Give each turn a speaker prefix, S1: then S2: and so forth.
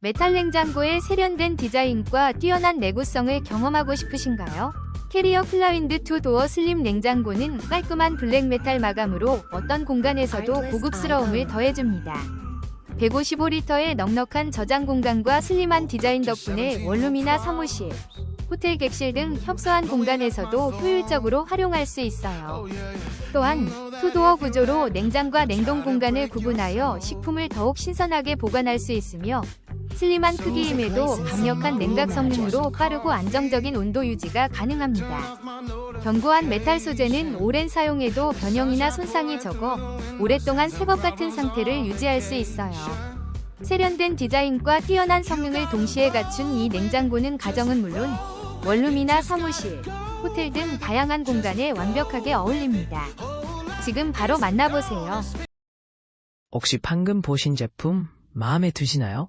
S1: 메탈 냉장고의 세련된 디자인과 뛰어난 내구성을 경험하고 싶으신가요? 캐리어 클라윈드 투 도어 슬림 냉장고는 깔끔한 블랙 메탈 마감으로 어떤 공간에서도 고급스러움을 더해줍니다. 155리터의 넉넉한 저장 공간과 슬림한 디자인 덕분에 원룸이나 사무실, 호텔 객실 등 협소한 공간에서도 효율적으로 활용할 수 있어요. 또한 투도어 구조로 냉장과 냉동 공간을 구분하여 식품을 더욱 신선하게 보관할 수 있으며 슬림한 크기임에도 강력한 냉각 성능으로 빠르고 안정적인 온도 유지가 가능합니다. 견고한 메탈 소재는 오랜 사용에도 변형이나 손상이 적어 오랫동안 새것 같은 상태를 유지할 수 있어요. 세련된 디자인과 뛰어난 성능을 동시에 갖춘 이 냉장고는 가정은 물론 원룸이나 사무실, 호텔 등 다양한 공간에 완벽하게 어울립니다. 지금 바로 만나보세요.
S2: 혹시 방금 보신 제품 마음에 드시나요?